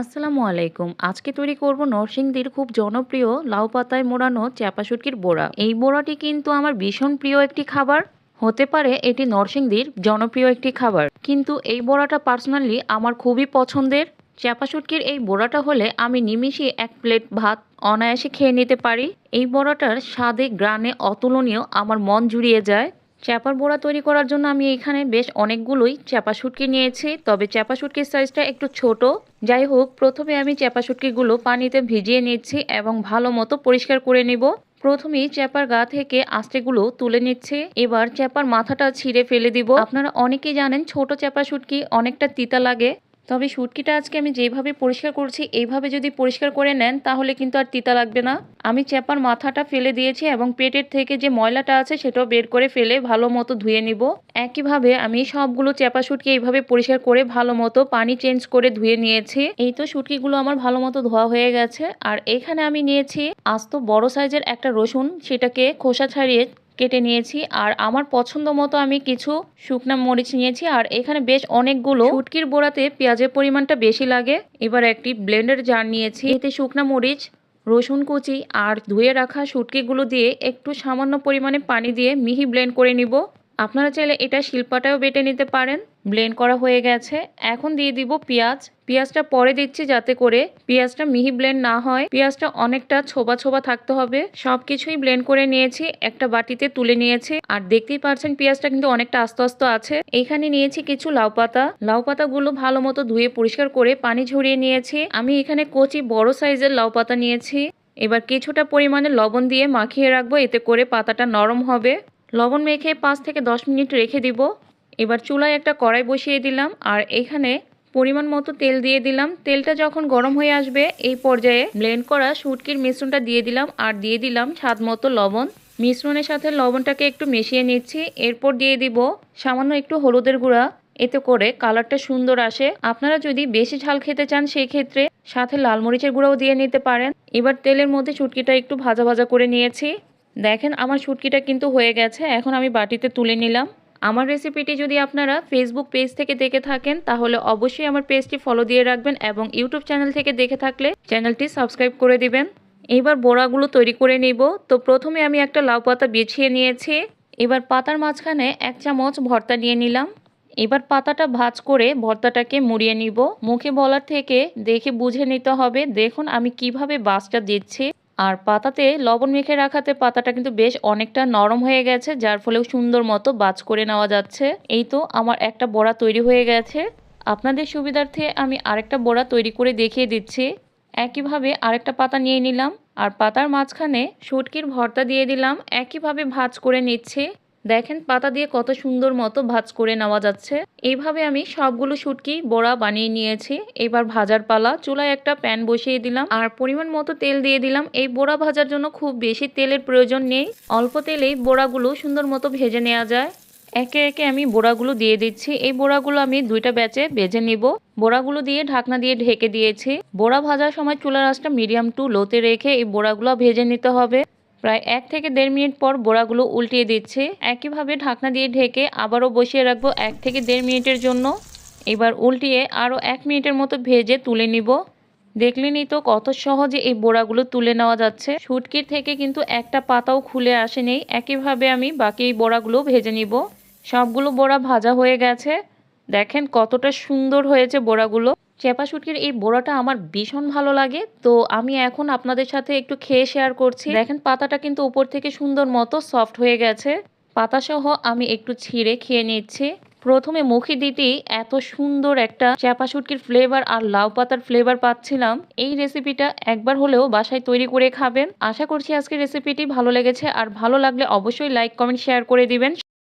আসসালামু আলাইকুম। আজকে তৈরি করব নরসিংদীর খুব জনপ্রিয় লাউ পাতায় মোড়ানো চ্যাপা শুটকির বড়া। এই বড়াটি কিন্তু আমার ভীষণ প্রিয় একটি খাবার। হতে পারে এটি নরসিংদীর জনপ্রিয় একটি খাবার। কিন্তু এই বড়াটা পার্সোনালি আমার খুবই পছন্দের। চ্যাপা শুটকির এই বড়াটা হলে আমি নিমিষে এক প্লেট ভাত অনায়াসে খেয়ে নিতে পারি। এই বড়াটার স্বাদে, গ্রানে অতুলনীয় আমার মন জুড়িয়ে যায়। চ্যাপার বোড়া তৈরি করার জন্য আমি এখানে বেশ অনেকগুলোই চ্যাপা শুটকি নিয়েছি। তবে চ্যাপা শুটকির সাইজটা একটু ছোট। যাই হোক, প্রথমে আমি চ্যাপা শুটকিগুলো পানিতে ভিজিয়ে নিচ্ছি এবং ভালো মতো পরিষ্কার করে নিব। প্রথমেই চ্যাপার গা থেকে আস্তেগুলো তুলে নিচ্ছে। এবার চ্যাপার মাথাটা ছিঁড়ে ফেলে দিব। আপনারা অনেকেই জানেন, ছোট চ্যাপা শুটকি অনেকটা তিতা লাগে। তবে শুটকিটা আজকে আমি যেভাবে পরিষ্কার করছি, এইভাবে যদি পরিষ্কার করে নেন, তাহলে কিন্তু আর তিতা লাগবে না। আমি চ্যাপার মাথাটা ফেলে দিয়েছি এবং পেটের থেকে যে ময়লাটা আছে, সেটাও বের করে ফেলে ভালো মতো ধুয়ে নিব। একইভাবে আমি সবগুলো চ্যাপা শুটকি এইভাবে পরিষ্কার করে ভালো মতো পানি চেঞ্জ করে ধুয়ে নিয়েছি। এই তো শুটকিগুলো আমার ভালো মতো ধোয়া হয়ে গেছে। আর এখানে আমি নিয়েছি আস্ত বড় সাইজের একটা রসুন, সেটাকে খোসা ছাড়িয়ে কেটে নিয়েছি। আর আমার পছন্দ মতো আমি কিছু শুকনা মরিচ নিয়েছি। আর এখানে বেশ অনেকগুলো শুটকির বোড়াতে পেঁয়াজের পরিমাণটা বেশি লাগে। এবার একটি ব্লেন্ডার জার নিয়েছি। এতে শুকনা মরিচ, রসুন কুচি আর ধুয়ে রাখা শুটকিগুলো দিয়ে একটু সামান্য পরিমাণে পানি দিয়ে মিহি ব্লেন্ড করে নিব। আপনারা চাইলে এটা শিল্পাটাও বেটে নিতে পারেন। ব্লেন্ড করা হয়ে গেছে। এখন দিয়ে দিব পেঁয়াজ। পেঁয়াজটা পরে দিচ্ছি যাতে করে পেঁয়াজটা মিহি ব্লেন্ড না হয়। পেঁয়াজটা অনেকটা ছোবা ছোবা থাকতে হবে। সব কিছুই ব্লেন্ড করে নিয়েছি, একটা বাটিতে তুলে নিয়েছি। আর দেখতেই পারছেন পেঁয়াজটা কিন্তু অনেকটা আস্তে আস্তে আছে। এখানে নিয়েছি কিছু লাউ পাতা। লাউ পাতাগুলো ভালো মতো ধুয়ে পরিষ্কার করে পানি ঝরিয়ে নিয়েছি। আমি এখানে কচি বড় সাইজের লাউ পাতা নিয়েছি। এবার কিছুটা পরিমাণে লবণ দিয়ে মাখিয়ে রাখব, এতে করে পাতাটা নরম হবে। লবণ মেখে পাঁচ থেকে দশ মিনিট রেখে দিব। এবার চুলায় একটা কড়াই বসিয়ে দিলাম। আর এখানে পরিমাণ মতো তেল দিয়ে দিলাম। তেলটা যখন গরম হয়ে আসবে, এই পর্যায়ে ব্লেন্ড করা শুটকির মিশ্রণটা দিয়ে দিলাম আর দিয়ে দিলাম স্বাদ মতো লবণ। মিশ্রণের সাথে লবণটাকে একটু মিশিয়ে নিচ্ছি। এরপর দিয়ে দিব সামান্য একটু হলুদের গুঁড়া। এতে করে কালারটা সুন্দর আসে। আপনারা যদি বেশি ঝাল খেতে চান, সেই ক্ষেত্রে সাথে লাল মরিচের গুঁড়াও দিয়ে নিতে পারেন। এবার তেলের মধ্যে শুটকিটা একটু ভাজা ভাজা করে নিয়েছি। দেখেন, আমার শুটকিটা কিন্তু হয়ে গেছে। এখন আমি বাটিতে তুলে নিলাম। আমার রেসিপিটি যদি আপনারা ফেসবুক পেজ থেকে দেখে থাকেন, তাহলে অবশ্যই আমার পেজটি ফলো দিয়ে রাখবেন এবং ইউটিউব চ্যানেল থেকে দেখে থাকলে চ্যানেলটি সাবস্ক্রাইব করে দিবেন। এইবার বড়াগুলো তৈরি করে নিব। তো প্রথমে আমি একটা লাউ পাতা বিছিয়ে নিয়েছি। এবার পাতার মাঝখানে এক চামচ ভর্তা নিয়ে নিলাম। এবার পাতাটা ভাজ করে ভর্তাটাকে মুড়িয়ে নিব। মুখে বলার থেকে দেখে বুঝে নিতে হবে, দেখুন আমি কীভাবে বাসটা দিচ্ছি। আর পাতাতে লবণ মেখে রাখাতে পাতাটা কিন্তু বেশ অনেকটা নরম হয়ে গেছে, যার ফলেও সুন্দর মতো বাজ করে নেওয়া যাচ্ছে। এই তো আমার একটা বড়া তৈরি হয়ে গেছে। আপনাদের সুবিধার্থে আমি আরেকটা বড়া তৈরি করে দেখিয়ে দিচ্ছি। একইভাবে আরেকটা পাতা নিয়ে নিলাম, আর পাতার মাঝখানে শুটকির ভর্তা দিয়ে দিলাম। একইভাবে ভাজ করে নিচ্ছি। দেখেন, পাতা দিয়ে কত সুন্দর মতো ভাজ করে নেওয়া যাচ্ছে। এইভাবে আমি সবগুলো শুটকি বড়া বানিয়ে নিয়েছি। এবার ভাজার পালা, চুলায় একটা প্যান বসিয়ে দিলাম। আর পরিমাণ মতো তেল দিয়ে দিলাম। এই বড়া ভাজার জন্য খুব বেশি তেলের প্রয়োজন নেই। অল্প তেলেই বড়াগুলো সুন্দর মতো ভেজে নেওয়া যায়। একে একে আমি বোড়াগুলো দিয়ে দিচ্ছি। এই বোড়াগুলো আমি দুইটা ব্যাচে ভেজে নিব। বোড়াগুলো দিয়ে ঢাকনা দিয়ে ঢেকে দিয়েছি। বোড়া ভাজার সময় চুলার আঁচটা মিডিয়াম টু লোতে রেখে এই বোড়াগুলো ভেজে নিতে হবে। প্রায় এক থেকে দেড় মিনিট পর বোড়াগুলো উল্টিয়ে দিচ্ছে। একইভাবে ঢাকনা দিয়ে ঢেকে আবারও বসিয়ে রাখব এক থেকে দেড় মিনিটের জন্য। এবার উল্টিয়ে আরও এক মিনিটের মতো ভেজে তুলে নিব। দেখলেনই তো কত সহজে এই বোড়াগুলো তুলে নেওয়া যাচ্ছে। শুটকির থেকে কিন্তু একটা পাতাও খুলে আসেনি। একইভাবে আমি বাকি এই বড়াগুলো ভেজে নিব। সবগুলো বড়া ভাজা হয়ে গেছে। দেখেন কতটা সুন্দর হয়েছে বড়াগুলো। চেপা শুটকির এই বড়াটা আমার ভীষণ ভালো লাগে। তো আমি এখন আপনাদের সাথে একটু খেয়ে শেয়ার করছি। দেখেন, পাতাটা কিন্তু উপর থেকে সুন্দর মতো সফট হয়ে গেছে। পাতা সহ আমি একটু ছিঁড়ে খেয়ে নিচ্ছি। প্রথমে মুখে দিতেই এত সুন্দর একটা চাপা শুটকির ফ্লেভার আর লাউ পাতার ফ্লেভার পাচ্ছিলাম। এই রেসিপিটা একবার হলেও বাসায় তৈরি করে খাবেন। আশা করছি আজকের রেসিপিটি ভালো লেগেছে। আর ভালো লাগলে অবশ্যই লাইক কমেন্ট শেয়ার করে দিবেন।